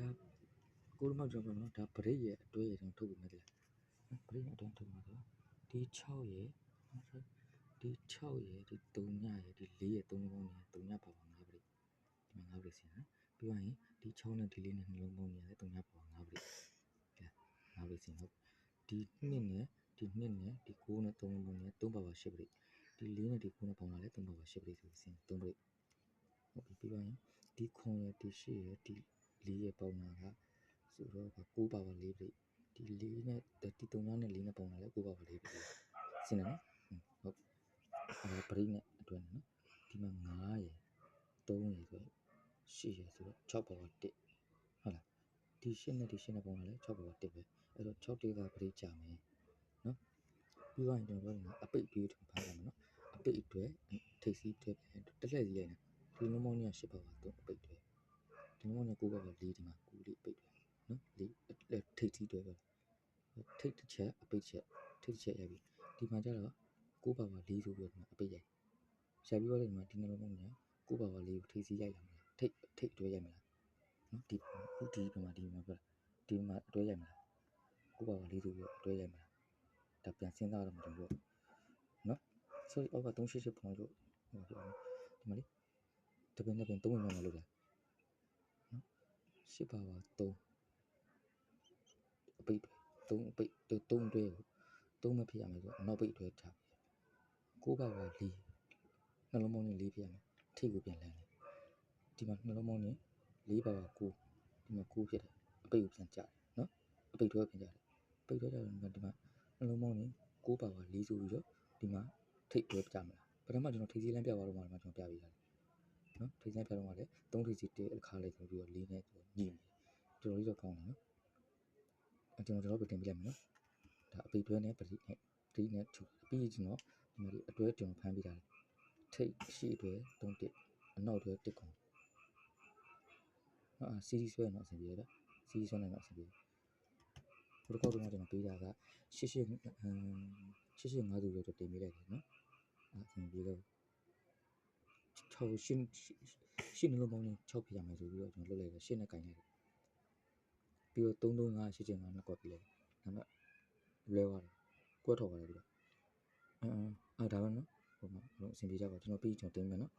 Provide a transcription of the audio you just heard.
ဒါကိုရမောက်ကျွန်တော်နော်ဒါဗရိတ်ရဲ့အတွဲရဲ့ကျွန်တော်ထုတ်ပြီးမယ်လေနော်ဗရိတ်ရဲ့အတွဲထုတ်မှာတော့ဒီ6ရဲ့နော်ဒီ6ရဲ့ဒီ3ညရဲ့ဒီ4ရဲ့3လုံးပေါင်းနဲ့3ညပါပါ5ဗရိတ်ဒီမှာ5ဗရိတ်စီနော်ပြီးသွားရင်ဒီ6နဲ့ဒီ4နဲ့နှလုံးပေါင်းနဲ့3ညပါပါ5ဗရိတ်ကဲ5ဗရိတ်စီဟုတ်ဒီ2နဲ့ဒီ2နဲ့ဒီ9နဲ့3လုံးပေါင်းနဲ့3ပါပါ10ဗရိတ်ဒီ4နဲ့ဒီ9နဲ့ပေါင်းလာလဲ3ပါပါ10ဗရိတ်ဆိုစီ3ဗရိတ်ဟုတ်ပြီပြီးသွားရင်ဒီခွန်ရဲ့ဒီ8ရဲ့ဒီ 4ရဲ့ပေါင်းတာကဆိုတော့9ပါပါ4ဗရိတ်ဒီ4နဲ့ဒီ3ညနဲ့4နဲ့ပေါင်းလာလဲ9ပါပါ4ဗရိတ်စင်တယ်နော်ဟုတ်အဲဗရိတ်နဲ့အတွဲနော်ဒီမှာ9ရဲ့3ရဲ့ဆို8ရဲ့ဆိုတော့6ပါပါ1ဟုတ်လားဒီ8နဲ့ဒီ8နဲ့ပေါင်းလာလဲ6ပါပါ1ပဲအဲ့တော့6တေးကဗရိတ်ကြမယ်နော်ပြီးသွားရင်ကျွန်တော်တို့ကအပိတ်ပြီးထဖမ်းရမယ်နော်အပိတ်အတွက်ထိပ်စီးအတွက်တက်လှည့်စီလိုက်နေဒီနမောနီယာ8ပါပါ3အပိတ်တွေ ဒီနမောနီယာ9ပါပါ4ဒီမှာ9လေးအပိတ်တွေနော်လေးထိပ်စီးတွေပဲထိပ်တစ်ချက်အပိတ်ချက်ထိပ်တစ်ချက်ရပြီဒီမှာကျတော့9ပါပါ4ဆိုပြီးတော့အပိတ်ရိုက်ရှာပြီးတော့ဒီမှာဒီနမောနီယာ9ပါပါ4ကိုထိပ်စီးရိုက်ရမယ်ထိပ်ထိပ်အတွဲရိုက်မလားနော်ဒီခုဒီဒီမှာဒီမှာပြောဒီမှာအတွဲရိုက်မလား9ပါပါ4ဆိုပြီးတော့အတွဲရိုက်မလားဒါပြန်စဉ်းစားရမှာတို့နော် sorry အောက်က388ပုံလို့ဟိုပြောဒီမှာလေတပင်းတပင်း3ဝင်မှလို့လားနော် 8ပါပါ3အပိတ်တွေ3အပိတ်3တွဲကို3မဖြစ်ရမယ်ဆိုတော့နောက်ပိတ်တွဲထားပြီ9ပါပါ4နှလုံးပေါင်းနဲ့4ဖြစ်ရမယ်ထိပ်ကိုပြန်လန်းတယ်ဒီမှာနှလုံးပေါင်းနဲ့4ပါပါ9ဒီမှာ9ဖြစ်တယ်အပိတ်ကိုပြန်ကြတယ်နော်အပိတ်တွဲပြန်ကြတယ်ပိတ်တွဲကြတယ်ဒီမှာနှလုံးပေါင်းနဲ့9ပါပါ4ဆိုပြီးတော့ဒီမှာထိပ်တွဲကြမလားပထမကျွန်တော်ထိပ်စီးလမ်းပြသွားတော့မှကျွန်တော်ပြပေးရတယ် နော်ထိပ်စီးလမ်းပြတော့မှလည်း3ထိပ်စီးတဲအခါလေးဆိုပြီးတော့4နဲ့ညှိနေတော်တော်လေးတော့ကောင်းတယ်နော်အဲကျွန်တော်တို့တင်ပြလိုက်မယ်နော်ဒါအပိတ်တွဲနဲ့ပတိနဲ့ပတိနဲ့ထူပြီးကျွန်တော်ဒီမှာဒီအတွဲကျွန်တော်ဖမ်းပေးတာထိပ်ရှိအတွဲ3တစ်အနောက်အတွဲ1ကောင်နော်စီးစီးဆွဲတော့အဆင်ပြေတယ်စီးစီးဆွဲနေတော့အဆင်ပြေဘုရားကတော့ကျွန်တော်ပေးတာကရှစ်ရှစ်အမ်ရှစ်ရှစ်၅သူလို့တင်ပေးလိုက်တယ်နော်အဲအဆင်ပြေလို့ 6ရှင်းရှင်းလုံးပေါင်းနဲ့6ပြရမယ်ဆိုပြီးတော့ကျွန်တော်လုပ်လိုက်တယ်ရှင်းနဲ့ကင်လိုက်တယ်ပြီးတော့335ရှင်းချင်ကနှစ်ကွက်ပြလိုက်ဒါပေမဲ့လွဲသွားတယ်ကွက်ထော်သွားတယ်ပြီးတော့အမ်အဲဒါပဲနော်ဟိုမှာအဆင်ပြေကြပါကျွန်တော်ပြီးကျွန်တော်တင်မယ်နော်